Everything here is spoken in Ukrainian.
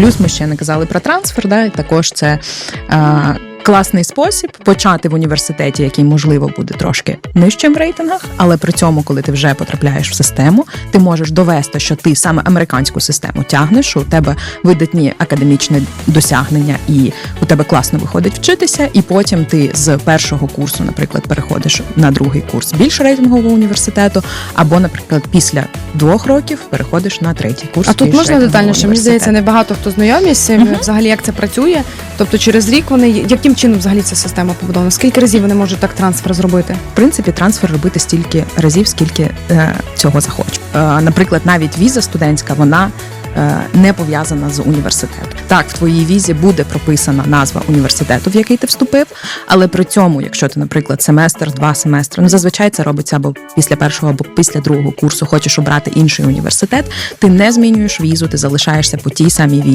Плюс ми ще не казали про трансфер, да, і також це. Е, Класний спосіб почати в університеті, який можливо буде трошки нижчим в рейтингах, але при цьому, коли ти вже потрапляєш в систему, ти можеш довести, що ти саме американську систему тягнеш, що у тебе видатні академічні досягнення, і у тебе класно виходить вчитися, і потім ти з першого курсу, наприклад, переходиш на другий курс більш рейтингового університету, або, наприклад, після двох років переходиш на третій курс. А тут можна детальніше? Мені здається, університету. не багато хто знайомі з цим, Мгм. взагалі як це працює. Тобто через рік вони яким чином взагалі ця система побудована? Скільки разів вони можуть так трансфер зробити? В принципі, трансфер робити стільки разів, скільки е, цього захочуть. Е, наприклад, навіть віза студентська, вона не пов'язана з університетом. Так, в твоїй візі буде прописана назва університету, в який ти вступив, але при цьому, якщо ти, наприклад, семестр, два семестри, ну зазвичай це робиться або після першого, або після другого курсу, хочеш обрати інший університет, ти не змінюєш візу, ти залишаєшся по тій самій візі.